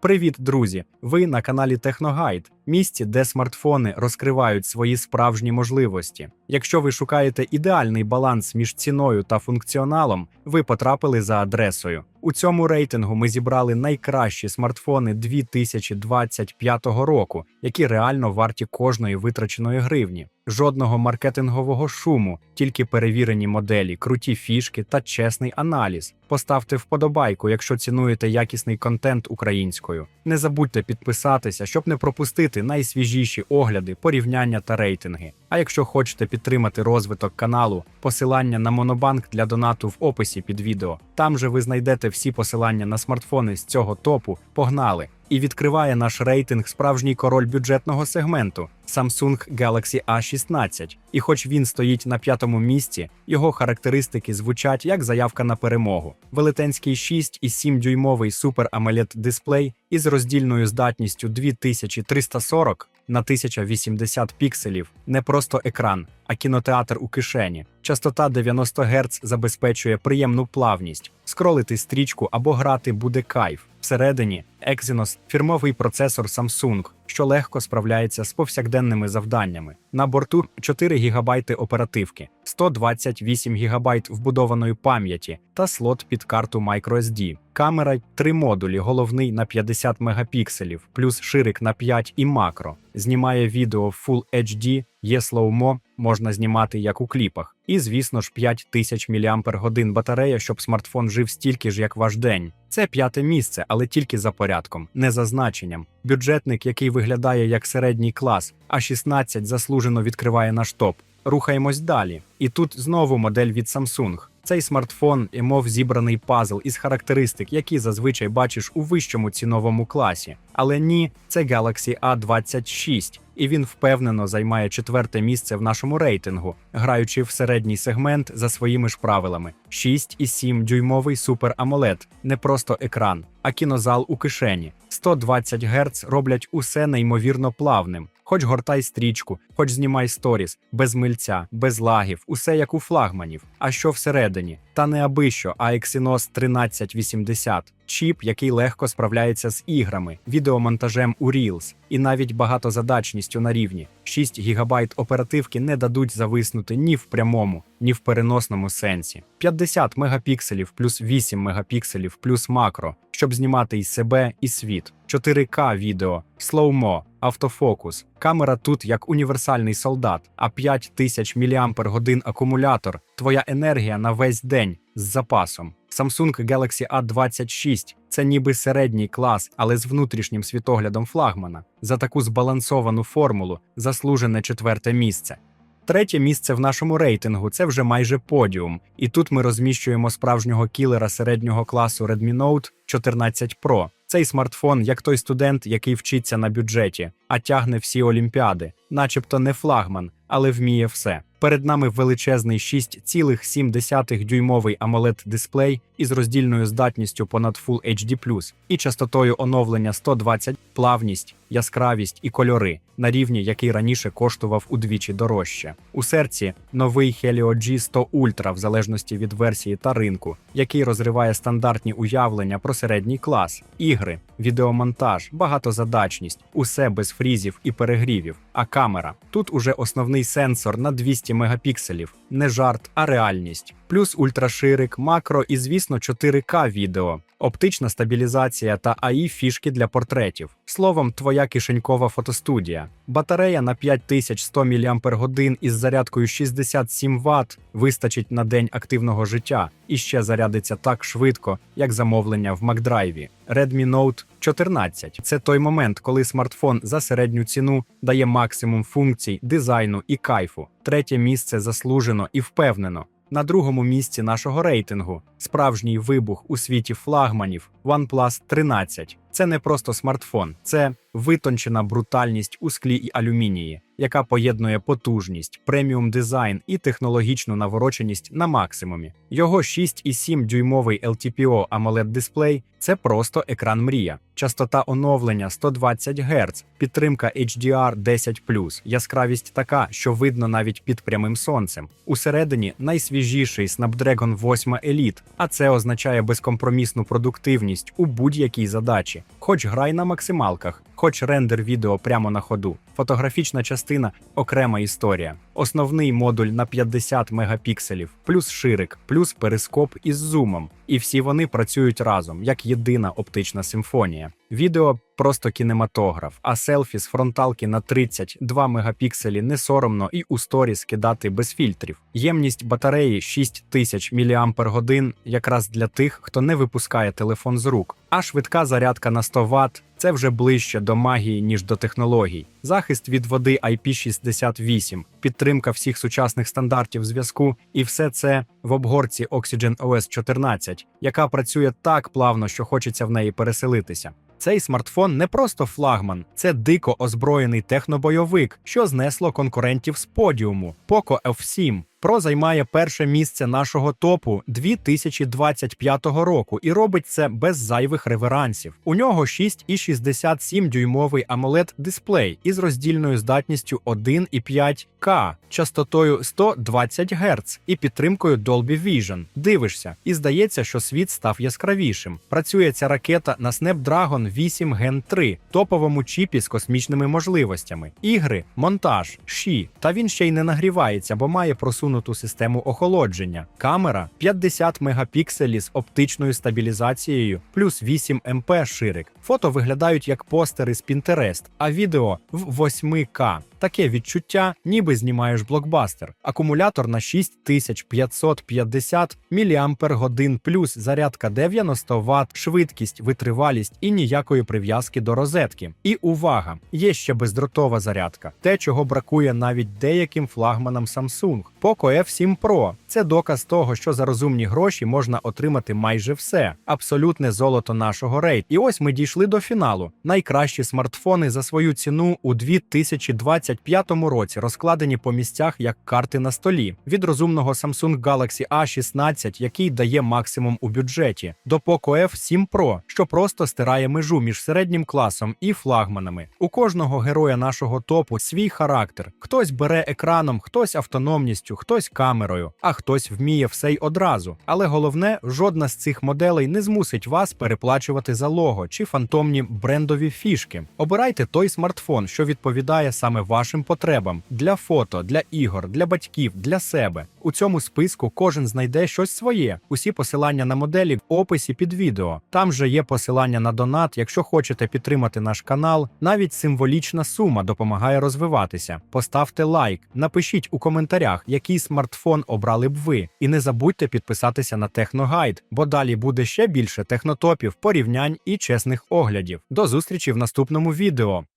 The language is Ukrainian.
Привіт, друзі! Ви на каналі Техногайд, місці, де смартфони розкривають свої справжні можливості. Якщо ви шукаєте ідеальний баланс між ціною та функціоналом, ви потрапили за адресою. У цьому рейтингу ми зібрали найкращі смартфони 2025 року, які реально варті кожної витраченої гривні. Жодного маркетингового шуму, тільки перевірені моделі, круті фішки та чесний аналіз. Поставте вподобайку, якщо цінуєте якісний контент українською. Не забудьте підписатися, щоб не пропустити найсвіжіші огляди, порівняння та рейтинги. А якщо хочете підтримати розвиток каналу, посилання на Монобанк для донату в описі під відео. Там же ви знайдете всі посилання на смартфони з цього топу. Погнали! І відкриває наш рейтинг справжній король бюджетного сегменту Samsung Galaxy A16. І хоч він стоїть на п'ятому місці, його характеристики звучать як заявка на перемогу. Велетенський 6,7 дюймовий Super AMOLED дисплей із роздільною здатністю 2340 на 1080 пікселів не просто екран, а кінотеатр у кишені. Частота 90 Гц забезпечує приємну плавність. Скролити стрічку або грати буде кайф. Всередині Exynos – фірмовий процесор Samsung, що легко справляється з повсякденними завданнями. На борту 4 ГБ оперативки, 128 ГБ вбудованої пам'яті та слот під карту microSD. Камера три модулі, головний на 50 мегапікселів, плюс ширик на 5 і макро. Знімає відео в Full HD, є слоумо, можна знімати як у кліпах. І, звісно ж, 5000 мАч батарея, щоб смартфон жив стільки ж, як ваш день. Це п'яте місце, але тільки за порядком, не за значенням. Бюджетник, який виглядає як середній клас, а 16 заслужено відкриває наш топ. Рухаємось далі. І тут знову модель від Samsung. Цей смартфон, і мов зібраний пазл із характеристик, які зазвичай бачиш у вищому ціновому класі. Але ні, це Galaxy A26, і він впевнено займає четверте місце в нашому рейтингу, граючи в середній сегмент за своїми ж правилами. 6,7 дюймовий Super AMOLED – не просто екран, а кінозал у кишені. 120 Гц роблять усе неймовірно плавним. Хоч гортай стрічку, хоч знімай сторіс, без мильця, без лагів, усе як у флагманів. А що всередині? Та не аби що, а Exynos 1380 чіп, який легко справляється з іграми, відеомонтажем у Reels і навіть багатозадачністю на рівні. 6 ГБ оперативки не дадуть зависнути ні в прямому, ні в переносному сенсі. 50 мегапікселів плюс 8 мегапікселів плюс макро, щоб знімати і себе, і світ. 4К відео, слоумо, автофокус. Камера тут як універсальний солдат, а 5000 мАч акумулятор. Твоя енергія на весь день з запасом. Samsung Galaxy A26 це ніби середній клас, але з внутрішнім світоглядом флагмана. За таку збалансовану формулу заслужене четверте місце. Третє місце в нашому рейтингу це вже майже подіум, і тут ми розміщуємо справжнього кілера середнього класу Redmi Note 14 Pro. Цей смартфон, як той студент, який вчиться на бюджеті, а тягне всі олімпіади, начебто не флагман, але вміє все. Перед нами величезний 6,7 дюймовий amoled дисплей із роздільною здатністю понад Full HD+, і частотою оновлення 120, плавність, яскравість і кольори на рівні, який раніше коштував удвічі дорожче. У серці новий Helio G100 Ultra в залежності від версії та ринку, який розриває стандартні уявлення про середній клас, ігри, відеомонтаж, багатозадачність, усе без фрізів і перегрівів. А камера тут уже основний сенсор на 200 мегапікселів, не жарт, а реальність. Плюс ультраширик, макро і, звісно, 4К відео, оптична стабілізація та АІ фішки для портретів. Словом, твоя кишенькова фотостудія. Батарея на 5100 мАч із зарядкою 67 Вт вистачить на день активного життя і ще зарядиться так швидко, як замовлення в Макдрайві. Redmi Note 14 це той момент, коли смартфон за середню ціну дає максимум функцій, дизайну і кайфу. Третє місце заслужено і впевнено. На другому місці нашого рейтингу справжній вибух у світі флагманів OnePlus 13. Це не просто смартфон, це витончена брутальність у склі і алюмінії, яка поєднує потужність, преміум дизайн і технологічну навороченість на максимумі. Його 6,7 дюймовий LTPO AMOLED дисплей це просто екран мрія. Частота оновлення 120 Гц, підтримка HDR 10 яскравість така, що видно навіть під прямим сонцем. Усередині найсвіжіший Snapdragon 8 Elite, а це означає безкомпромісну продуктивність у будь-якій задачі. Хоч грай на максималках, хоч рендер відео прямо на ходу. Фотографічна частина окрема історія. Основний модуль на 50 мегапікселів, плюс ширик, плюс перископ із зумом. І всі вони працюють разом як єдина оптична симфонія. Відео просто кінематограф, а селфі з фронталки на 32 мегапікселі не соромно і у сторіс кидати без фільтрів. Ємність батареї 6000 мАч якраз для тих, хто не випускає телефон з рук. А швидка зарядка на 100 Вт – це вже ближче до магії, ніж до технологій. Захист від води IP68, підтримка всіх сучасних стандартів зв'язку, і все це в обгорці Oxygen OS 14, яка працює так плавно, що хочеться в неї переселитися. Цей смартфон не просто флагман, це дико озброєний технобойовик, що знесло конкурентів з подіуму. Poco F7 Pro займає перше місце нашого топу 2025 року і робить це без зайвих реверансів. У нього 6,67 дюймовий amoled дисплей із роздільною здатністю 1,5К, частотою 120 Гц і підтримкою Dolby Vision. Дивишся, і здається, що світ став яскравішим. Працює ця ракета на Snapdragon 8 Gen 3, топовому чіпі з космічними можливостями. Ігри, монтаж, ші. Та він ще й не нагрівається, бо має просунуту систему охолодження. Камера 50 мегапікселів з оптичною стабілізацією, плюс 8 МП ширик. Фото виглядають як постери з Pinterest, а відео в 8К. Таке відчуття, ніби знімаєш блокбастер. Акумулятор на 6550 мАч плюс зарядка 90 Вт, швидкість, витривалість і ніякої прив'язки до розетки. І увага! Є ще бездротова зарядка, те, чого бракує навіть деяким флагманам Samsung. Poco F7 Pro – це доказ того, що за розумні гроші можна отримати майже все. Абсолютне золото нашого рейд. І ось ми дійшли до фіналу. Найкращі смартфони за свою ціну у 2025 році розкладені по місцях як карти на столі. Від розумного Samsung Galaxy A16, який дає максимум у бюджеті, до Poco F7 Pro, що просто стирає межу між середнім класом і флагманами. У кожного героя нашого топу свій характер. Хтось бере екраном, хтось автономністю, хтось камерою, а хтось вміє все й одразу. Але головне, жодна з цих моделей не змусить вас переплачувати за лого чи фантомні брендові фішки. Обирайте той смартфон, що відповідає саме вашим потребам для фото, для ігор, для батьків, для себе. У цьому списку кожен знайде щось своє. Усі посилання на моделі в описі під відео. Там же є посилання на донат, якщо хочете підтримати наш канал. Навіть символічна сума допомагає розвиватися. Поставте лайк, напишіть у коментарях, який смартфон обрали б ви. І не забудьте підписатися на Техногайд, бо далі буде ще більше технотопів, порівнянь і чесних оглядів. До зустрічі в наступному відео.